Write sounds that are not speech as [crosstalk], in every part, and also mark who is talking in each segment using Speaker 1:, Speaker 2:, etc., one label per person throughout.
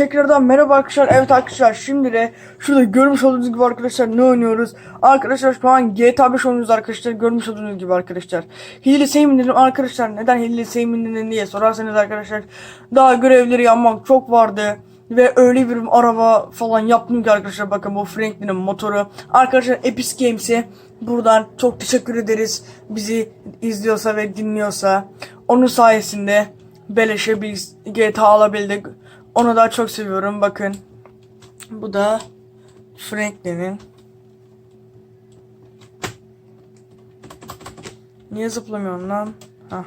Speaker 1: tekrardan merhaba arkadaşlar. Evet arkadaşlar şimdi de şurada görmüş olduğunuz gibi arkadaşlar ne oynuyoruz? Arkadaşlar şu an GTA 5 oynuyoruz arkadaşlar. Görmüş olduğunuz gibi arkadaşlar. Hile sevim dedim arkadaşlar. Neden hile sevim dedim diye sorarsanız arkadaşlar. Daha görevleri yapmak çok vardı. Ve öyle bir araba falan yaptım ki arkadaşlar bakın bu Franklin'in motoru. Arkadaşlar Epic Games'e buradan çok teşekkür ederiz. Bizi izliyorsa ve dinliyorsa. Onun sayesinde beleşe bir GTA alabildik. Onu daha çok seviyorum bakın. Bu da Franklin'in. Niye zıplamıyorsun lan? Hah.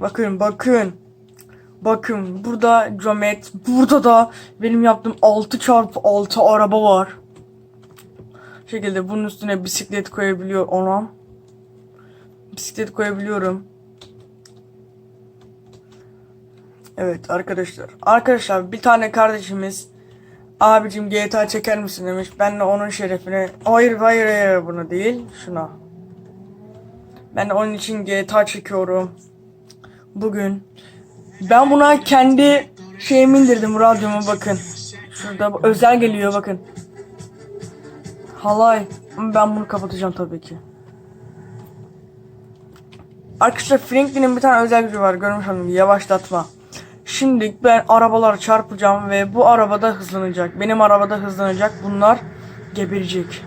Speaker 1: Bakın bakın. Bakın burada Comet. Burada da benim yaptığım 6 çarpı 6 araba var. Şekilde bunun üstüne bisiklet koyabiliyor ona. Bisiklet koyabiliyorum. Evet arkadaşlar. Arkadaşlar bir tane kardeşimiz abicim GTA çeker misin demiş. Ben de onun şerefine hayır hayır hayır bunu değil şuna. Ben onun için GTA çekiyorum. Bugün ben buna kendi şeyimi indirdim radyomu bakın. Şurada özel geliyor bakın. Halay. Ben bunu kapatacağım tabii ki. Arkadaşlar Franklin'in bir tane özel gücü var görmüş oldum yavaşlatma. Şimdi ben arabalara çarpacağım ve bu arabada hızlanacak. Benim arabada hızlanacak. Bunlar geberecek.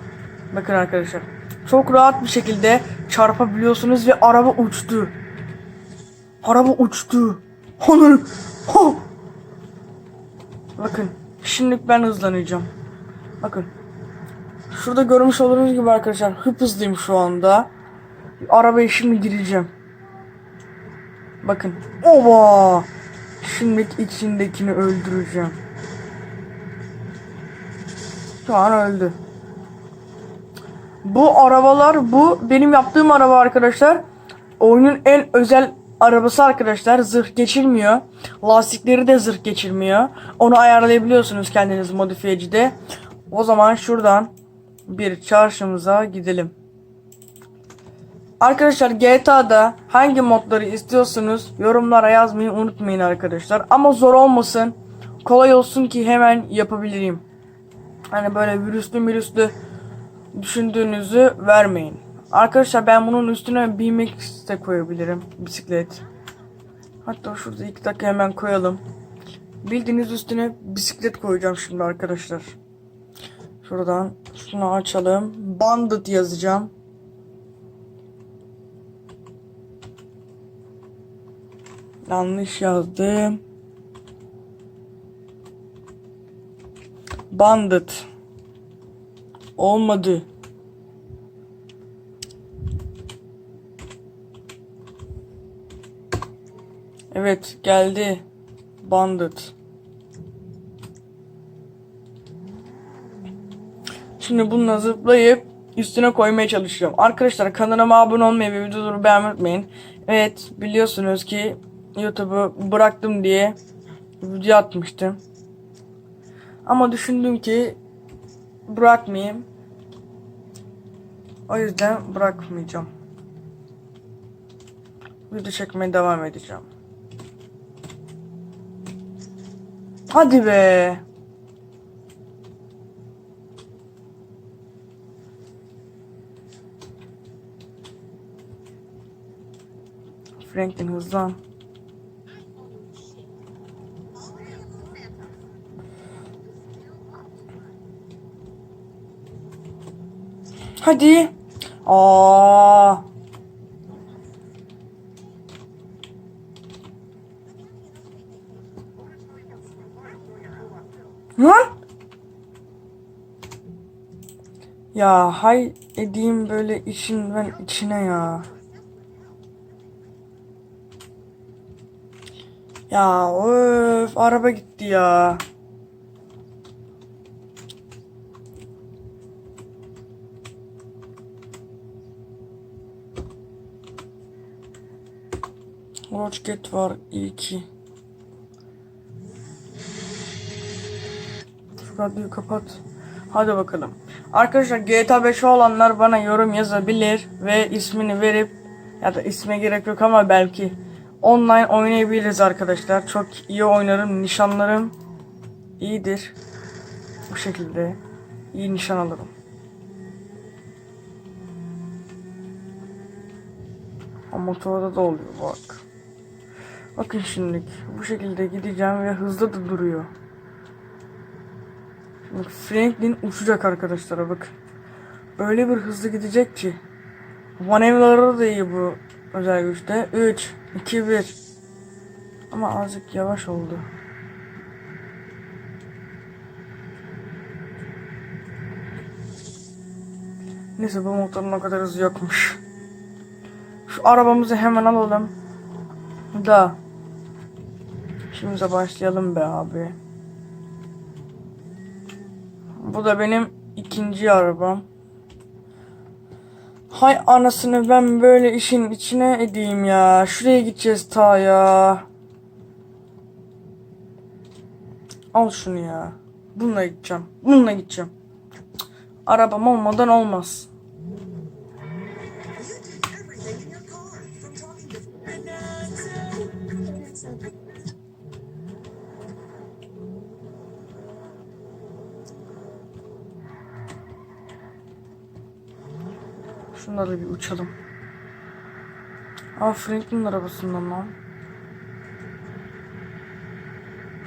Speaker 1: Bakın arkadaşlar. Çok rahat bir şekilde çarpabiliyorsunuz ve araba uçtu. Araba uçtu. Onun. Ho! Bakın. Şimdi ben hızlanacağım. Bakın. Şurada görmüş olduğunuz gibi arkadaşlar hıp hızlıyım şu anda. Arabaya şimdi gireceğim. Bakın. Oba! Şimdi içindekini öldüreceğim. Şu an öldü. Bu arabalar bu benim yaptığım araba arkadaşlar. Oyunun en özel arabası arkadaşlar. Zırh geçirmiyor. Lastikleri de zırh geçirmiyor. Onu ayarlayabiliyorsunuz kendiniz modifiyecide. O zaman şuradan bir çarşımıza gidelim. Arkadaşlar GTA'da hangi modları istiyorsunuz yorumlara yazmayı unutmayın arkadaşlar. Ama zor olmasın. Kolay olsun ki hemen yapabileyim. Hani böyle virüslü virüslü düşündüğünüzü vermeyin. Arkadaşlar ben bunun üstüne BMX de koyabilirim. Bisiklet. Hatta şurada iki dakika hemen koyalım. Bildiğiniz üstüne bisiklet koyacağım şimdi arkadaşlar. Şuradan şunu açalım. Bandit yazacağım. Yanlış yazdım. Bandit. Olmadı. Evet geldi. Bandit. Şimdi bununla zıplayıp üstüne koymaya çalışacağım. Arkadaşlar kanalıma abone olmayı ve videoları beğenmeyi unutmayın. Evet biliyorsunuz ki YouTube'u bıraktım diye video atmıştım. Ama düşündüm ki bırakmayayım. O yüzden bırakmayacağım. Video çekmeye devam edeceğim. Hadi be. Franklin hızlan. Hadi. Aa. Lan. Ya hay edeyim böyle işin ben içine ya. Ya öf araba gitti ya. Rocket var iyi ki. Şu radyoyu kapat. Hadi bakalım. Arkadaşlar GTA 5 olanlar bana yorum yazabilir ve ismini verip ya da isme gerek yok ama belki online oynayabiliriz arkadaşlar. Çok iyi oynarım. Nişanlarım iyidir. Bu şekilde iyi nişan alırım. Ama motorda da oluyor bak. Bakın şimdi bu şekilde gideceğim ve hızlı da duruyor. Şimdi Franklin uçacak arkadaşlar bak. Öyle bir hızlı gidecek ki. Manevraları da iyi bu özel güçte. 3, 2, 1. Ama azıcık yavaş oldu. Neyse bu motorun o kadar hızı yokmuş. Şu arabamızı hemen alalım. Da. Şimdi başlayalım be abi. Bu da benim ikinci arabam. Hay anasını ben böyle işin içine edeyim ya. Şuraya gideceğiz ta ya. Al şunu ya. Bununla gideceğim. Bununla gideceğim. Arabam olmadan olmaz. Şunları bir uçalım. Aa Franklin'in arabasından lan.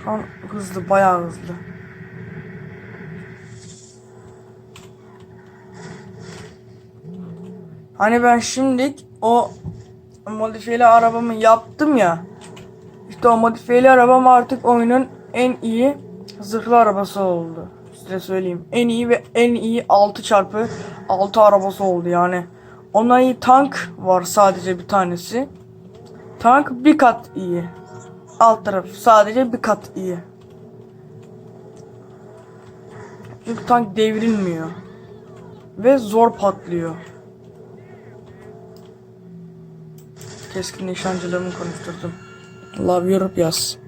Speaker 1: Şu an hızlı, bayağı hızlı. Hani ben şimdilik o modifiyeli arabamı yaptım ya. İşte o modifiyeli arabam artık oyunun en iyi zırhlı arabası oldu. Size söyleyeyim. En iyi ve en iyi 6 çarpı 6 arabası oldu yani. Ona iyi tank var sadece bir tanesi. Tank bir kat iyi. Alt taraf sadece bir kat iyi. Çünkü tank devrilmiyor. Ve zor patlıyor. Keskin nişancılığımı konuşturdum. Love Europe yaz.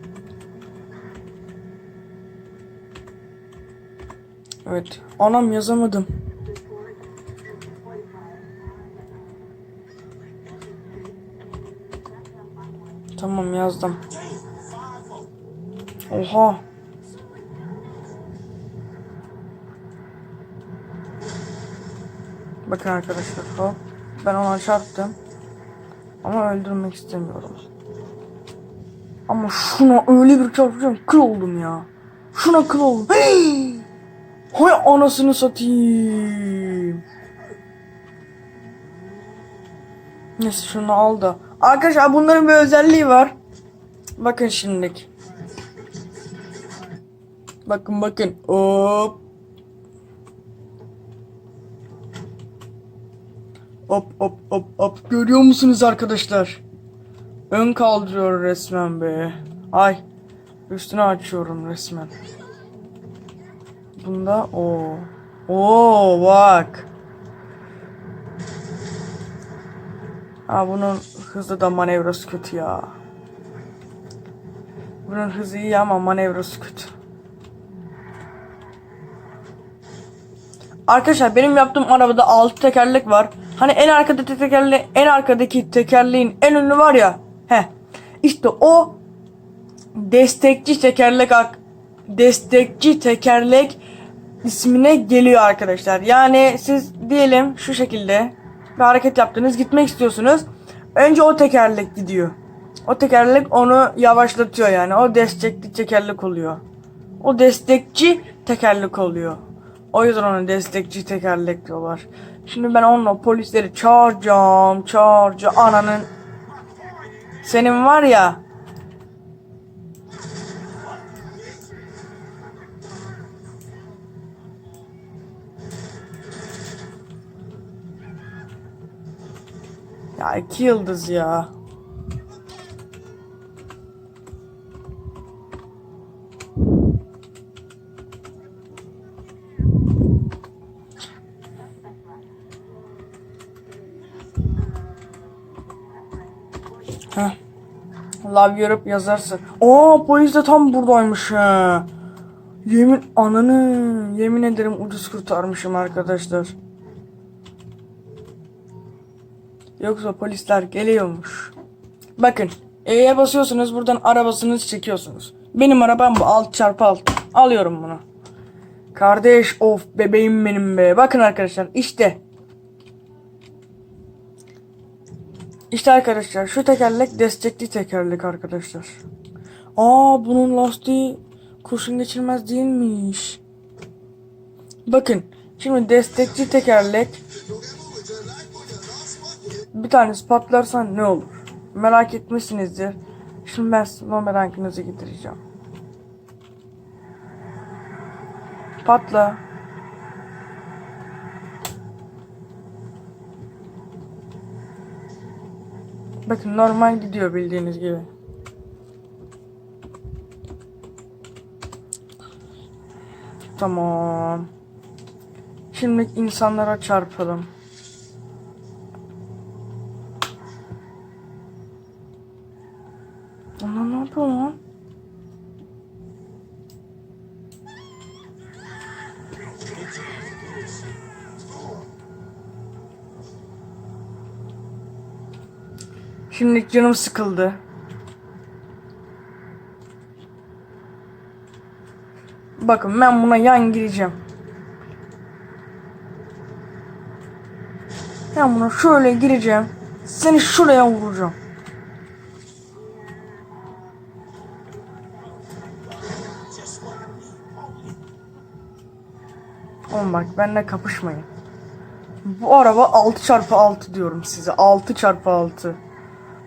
Speaker 1: Evet. Anam yazamadım. Tamam yazdım. Oha. Bakın arkadaşlar hop. Ben ona çarptım. Ama öldürmek istemiyorum. Ama şuna öyle bir çarpacağım kıl oldum ya. Şuna kıl oldum. Hey! [gasps] Hay anasını satayım. Neyse şunu al da. Arkadaşlar bunların bir özelliği var. Bakın şimdilik. Bakın bakın. Hop. Hop hop hop hop. Görüyor musunuz arkadaşlar? Ön kaldırıyor resmen be. Ay. Üstünü açıyorum resmen. Bunda o. Oo bak. Ha bunun hızı da manevrası kötü ya. Bunun hızı iyi ama manevrası kötü. Arkadaşlar benim yaptığım arabada 6 tekerlek var. Hani en arkada tekerle en arkadaki tekerleğin en önü var ya. He. İşte o destekçi tekerlek destekçi tekerlek ismine geliyor arkadaşlar. Yani siz diyelim şu şekilde bir hareket yaptınız gitmek istiyorsunuz. Önce o tekerlek gidiyor. O tekerlek onu yavaşlatıyor yani. O destekli tekerlek oluyor. O destekçi tekerlek oluyor. O yüzden ona destekçi tekerlek diyorlar. Şimdi ben onunla polisleri çağıracağım, çağıracağım. Ananın senin var ya Ya iki yıldız ya. Heh. Love Europe yazarsın. Aa polis de tam buradaymış ha. Yemin ananı yemin ederim ucuz kurtarmışım arkadaşlar. Yoksa polisler geliyormuş. Bakın E'ye basıyorsunuz buradan arabasınızı çekiyorsunuz. Benim arabam bu 6 çarpı 6 Alıyorum bunu. Kardeş of bebeğim benim be. Bakın arkadaşlar işte. İşte arkadaşlar şu tekerlek destekli tekerlek arkadaşlar. Aa bunun lastiği kurşun geçirmez değilmiş. Bakın şimdi destekli tekerlek bir tanesi patlarsa ne olur? Merak etmişsinizdir. Şimdi ben size bumerangınızı getireceğim. Patla. Bakın normal gidiyor bildiğiniz gibi. Tamam. Şimdi insanlara çarpalım. Şimdi canım sıkıldı. Bakın ben buna yan gireceğim. Ben buna şöyle gireceğim. Seni şuraya vuracağım. Oğlum bak benimle kapışmayın. Bu araba 6x6 diyorum size. 6x6.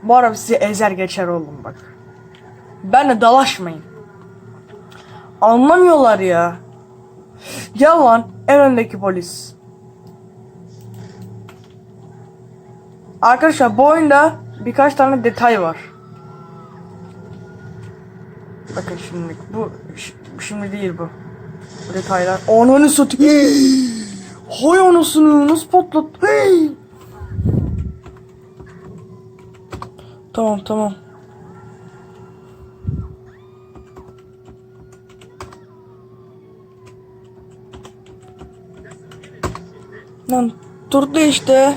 Speaker 1: Bu araba sizi ezer geçer oğlum bak. Benle dalaşmayın. Anlamıyorlar ya. Gel lan en öndeki polis. Arkadaşlar bu oyunda birkaç tane detay var. Bakın şimdi bu şimdi değil bu. Bu detaylar. Ananı satayım. Hay anasını nasıl patlat? Hey! Tamam tamam. Lan durdu işte.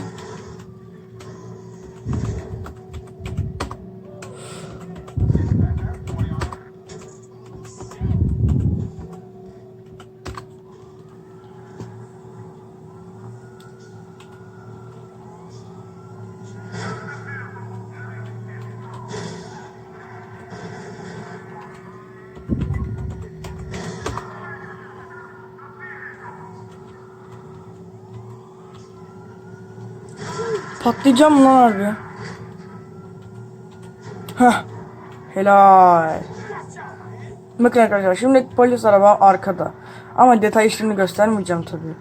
Speaker 1: Patlayacağım lan harbi. Heh. Helal. Bakın arkadaşlar şimdi polis araba arkada. Ama detay şimdi göstermeyeceğim tabii.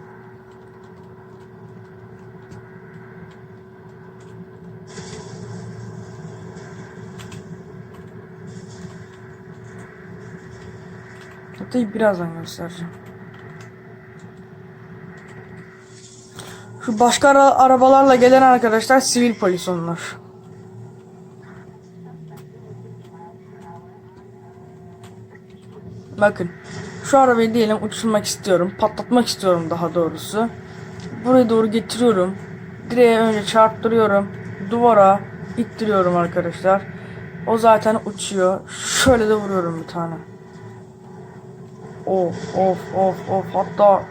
Speaker 1: Detayı birazdan göstereceğim. Başka ara- arabalarla gelen arkadaşlar sivil polis onlar. Bakın. Şu arabayı diyelim uçurmak istiyorum. Patlatmak istiyorum daha doğrusu. Buraya doğru getiriyorum. Direğe önce çarptırıyorum. Duvara ittiriyorum arkadaşlar. O zaten uçuyor. Şöyle de vuruyorum bir tane. Of of of of hatta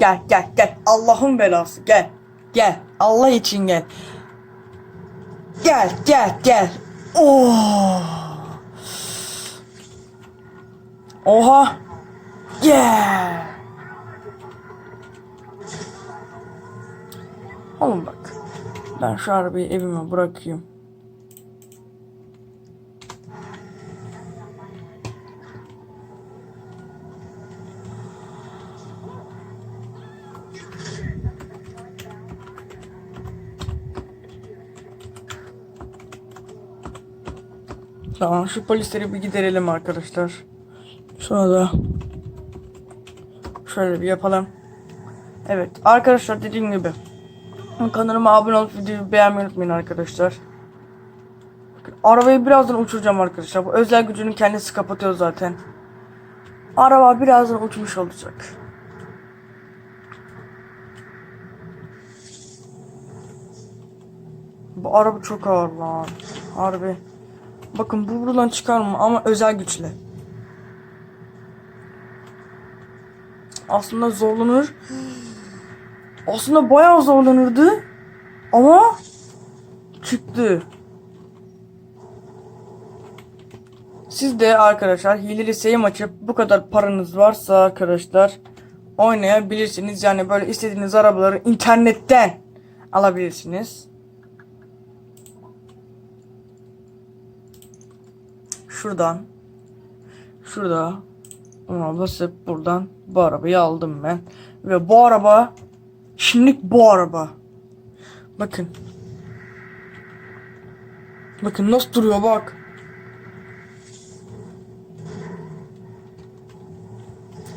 Speaker 1: Gel gel gel. Allah'ın belası gel. Gel. Allah için gel. Gel gel gel. Oh. Oha. Yeah. Oğlum bak. Ben şu arabayı evime bırakayım. Tamam şu polisleri bir giderelim arkadaşlar. Sonra da şöyle bir yapalım. Evet arkadaşlar dediğim gibi kanalıma abone olup videoyu beğenmeyi unutmayın arkadaşlar. Arabayı birazdan uçuracağım arkadaşlar. Bu özel gücünün kendisi kapatıyor zaten. Araba birazdan uçmuş olacak. Bu araba çok ağır lan. Harbi. Bakın bu buradan çıkar mı ama özel güçle. Aslında zorlanır. Aslında bayağı zorlanırdı. Ama çıktı. Siz de arkadaşlar hileli sayım açıp bu kadar paranız varsa arkadaşlar oynayabilirsiniz. Yani böyle istediğiniz arabaları internetten alabilirsiniz. Şuradan şurada ona basıp buradan bu arabayı aldım ben. Ve bu araba şimdilik bu araba. Bakın. Bakın nasıl duruyor bak.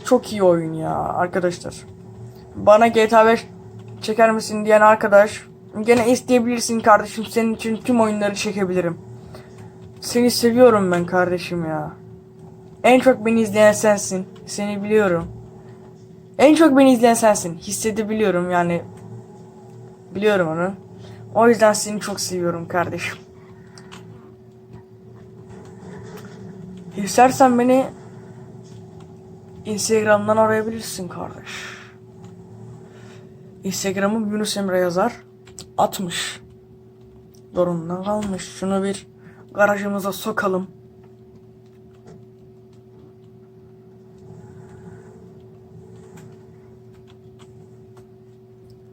Speaker 1: Çok iyi oyun ya arkadaşlar. Bana GTA 5 çeker misin diyen arkadaş gene isteyebilirsin kardeşim. Senin için tüm oyunları çekebilirim. Seni seviyorum ben kardeşim ya. En çok beni izleyen sensin. Seni biliyorum. En çok beni izleyen sensin. Hissedebiliyorum yani. Biliyorum onu. O yüzden seni çok seviyorum kardeşim. İstersen beni Instagram'dan arayabilirsin kardeş. Instagram'ım Yunus Emre yazar. 60. Zorundan kalmış. Şunu bir garajımıza sokalım.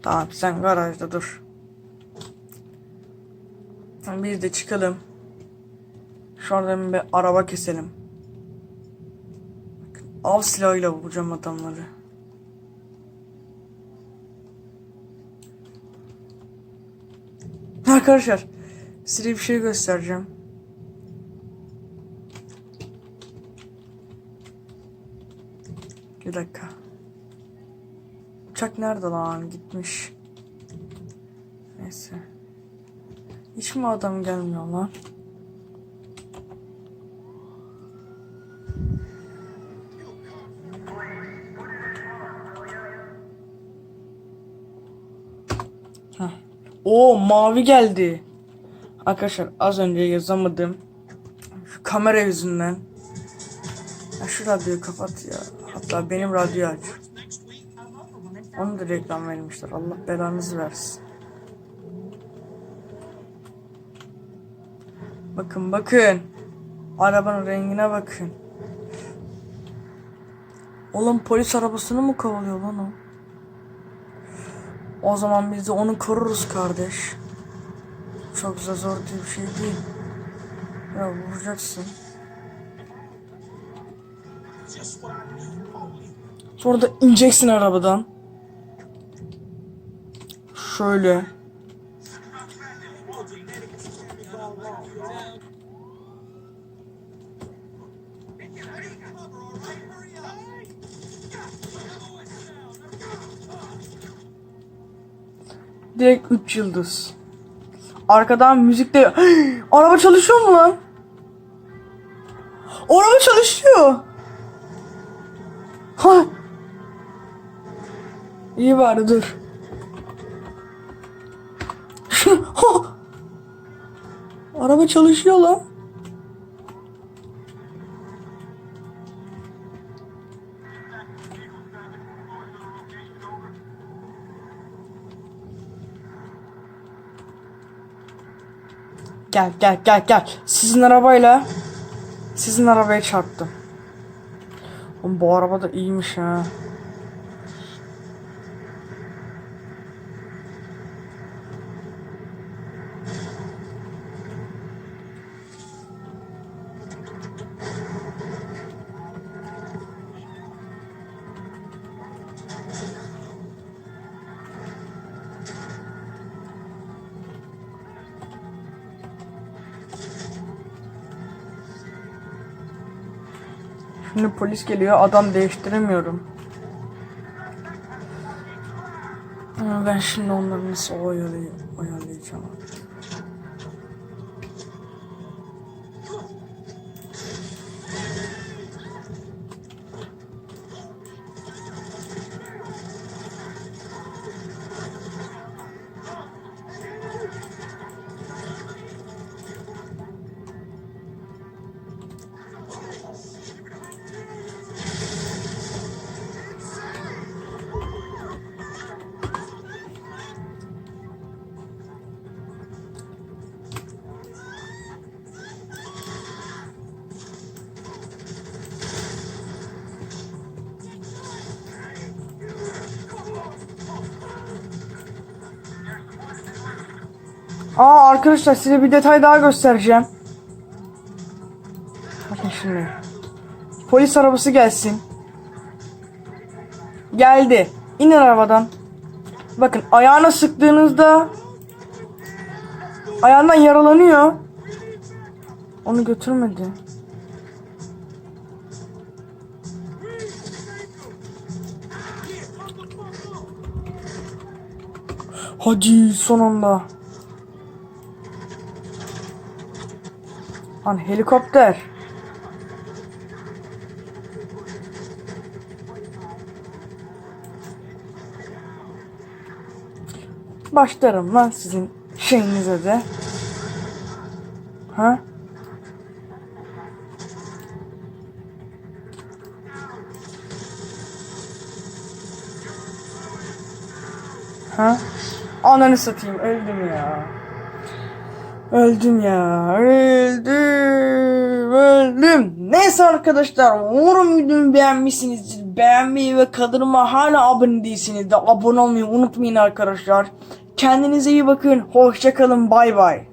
Speaker 1: Tamam sen garajda dur. Biz de çıkalım. Şuradan bir araba keselim. Av silahıyla vuracağım adamları. Arkadaşlar size bir şey göstereceğim. Bir dakika. Uçak nerede lan? Gitmiş. Neyse. Hiç mi adam gelmiyor lan? Heh. Oo mavi geldi. Arkadaşlar az önce yazamadım. Şu kamera yüzünden. Ya şu radyoyu kapat ya. Hatta benim radyoyu aç. Onu da reklam vermişler. Allah belanızı versin. Bakın bakın. Arabanın rengine bakın. Oğlum polis arabasını mı kovalıyor lan o? O zaman biz de onu koruruz kardeş. Çok da zor bir şey değil. Ya vuracaksın. Sonra da ineceksin arabadan. Şöyle. Direkt 3 yıldız. Arkadan müzikte [gasps] araba çalışıyor mu lan? Araba çalışıyor. İyi bari dur. [laughs] Araba çalışıyor lan. Gel gel gel gel. Sizin arabayla sizin arabaya çarptım. Oğlum bu araba da iyiymiş ha. Polis geliyor adam değiştiremiyorum. Ama ben şimdi onları nasıl oyalay oyalayacağım Aa arkadaşlar size bir detay daha göstereceğim. Bakın şimdi. Polis arabası gelsin. Geldi. İnin arabadan. Bakın ayağına sıktığınızda ayağından yaralanıyor. Onu götürmedi. Hadi son anda. Lan helikopter. Başlarım lan sizin şeyinize de. Ha? Ha? Ananı satayım öldüm ya. Öldüm ya. Öldüm. Öldüm. Neyse arkadaşlar. Umarım videomu beğenmişsinizdir. Beğenmeyi ve kanalıma hala abone değilsiniz de abone olmayı unutmayın arkadaşlar. Kendinize iyi bakın. Hoşçakalın. Bay bay.